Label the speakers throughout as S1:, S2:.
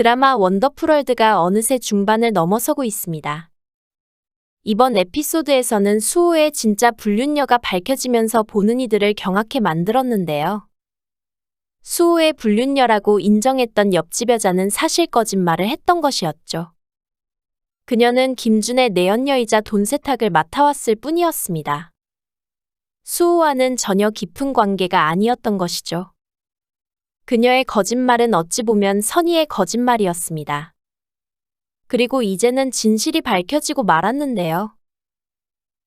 S1: 드라마 원더풀월드가 어느새 중반을 넘어서고 있습니다. 이번 에피소드에서는 수호의 진짜 불륜녀가 밝혀지면서 보는 이들을 경악해 만들었는데요. 수호의 불륜녀라고 인정했던 옆집 여자는 사실 거짓말을 했던 것이었죠. 그녀는 김준의 내연녀이자 돈 세탁을 맡아왔을 뿐이었습니다. 수호와는 전혀 깊은 관계가 아니었던 것이죠. 그녀의 거짓말은 어찌 보면 선의의 거짓말이었습니다. 그리고 이제는 진실이 밝혀지고 말았는데요.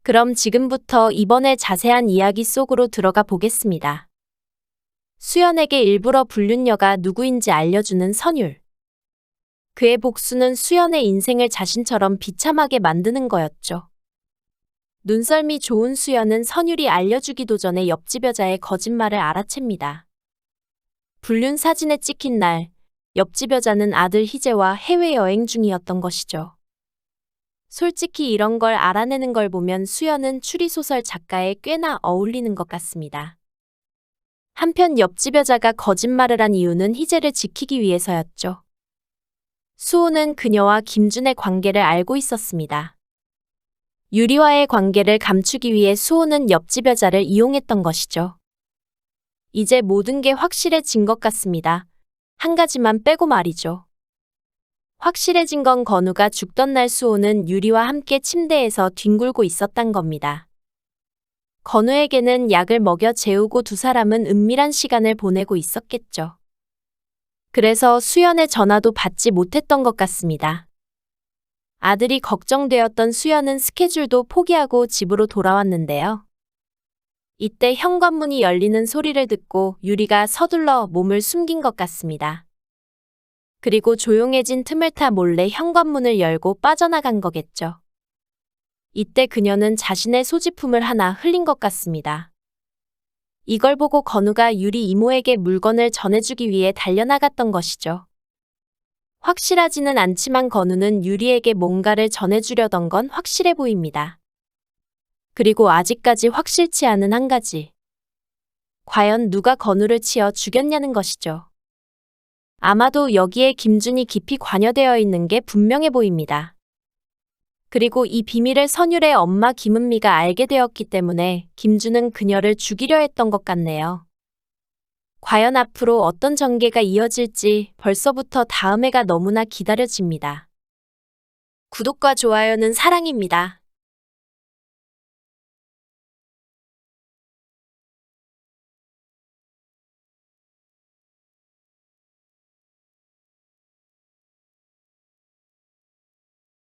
S1: 그럼 지금부터 이번에 자세한 이야기 속으로 들어가 보겠습니다. 수연에게 일부러 불륜녀가 누구인지 알려주는 선율. 그의 복수는 수연의 인생을 자신처럼 비참하게 만드는 거였죠. 눈썰미 좋은 수연은 선율이 알려주기도 전에 옆집 여자의 거짓말을 알아챕니다. 불륜 사진에 찍힌 날, 옆집 여자는 아들 희재와 해외여행 중이었던 것이죠. 솔직히 이런 걸 알아내는 걸 보면 수연은 추리소설 작가에 꽤나 어울리는 것 같습니다. 한편 옆집 여자가 거짓말을 한 이유는 희재를 지키기 위해서였죠. 수호는 그녀와 김준의 관계를 알고 있었습니다. 유리와의 관계를 감추기 위해 수호는 옆집 여자를 이용했던 것이죠. 이제 모든 게 확실해진 것 같습니다. 한 가지만 빼고 말이죠. 확실해진 건 건우가 죽던 날 수호는 유리와 함께 침대에서 뒹굴고 있었단 겁니다. 건우에게는 약을 먹여 재우고 두 사람은 은밀한 시간을 보내고 있었겠죠. 그래서 수연의 전화도 받지 못했던 것 같습니다. 아들이 걱정되었던 수연은 스케줄도 포기하고 집으로 돌아왔는데요. 이때 현관문이 열리는 소리를 듣고 유리가 서둘러 몸을 숨긴 것 같습니다. 그리고 조용해진 틈을 타 몰래 현관문을 열고 빠져나간 거겠죠. 이때 그녀는 자신의 소지품을 하나 흘린 것 같습니다. 이걸 보고 건우가 유리 이모에게 물건을 전해주기 위해 달려나갔던 것이죠. 확실하지는 않지만 건우는 유리에게 뭔가를 전해주려던 건 확실해 보입니다. 그리고 아직까지 확실치 않은 한 가지. 과연 누가 건우를 치어 죽였냐는 것이죠. 아마도 여기에 김준이 깊이 관여되어 있는 게 분명해 보입니다. 그리고 이 비밀을 선율의 엄마 김은미가 알게 되었기 때문에 김준은 그녀를 죽이려 했던 것 같네요. 과연 앞으로 어떤 전개가 이어질지 벌써부터 다음 회가 너무나 기다려집니다. 구독과 좋아요는 사랑입니다.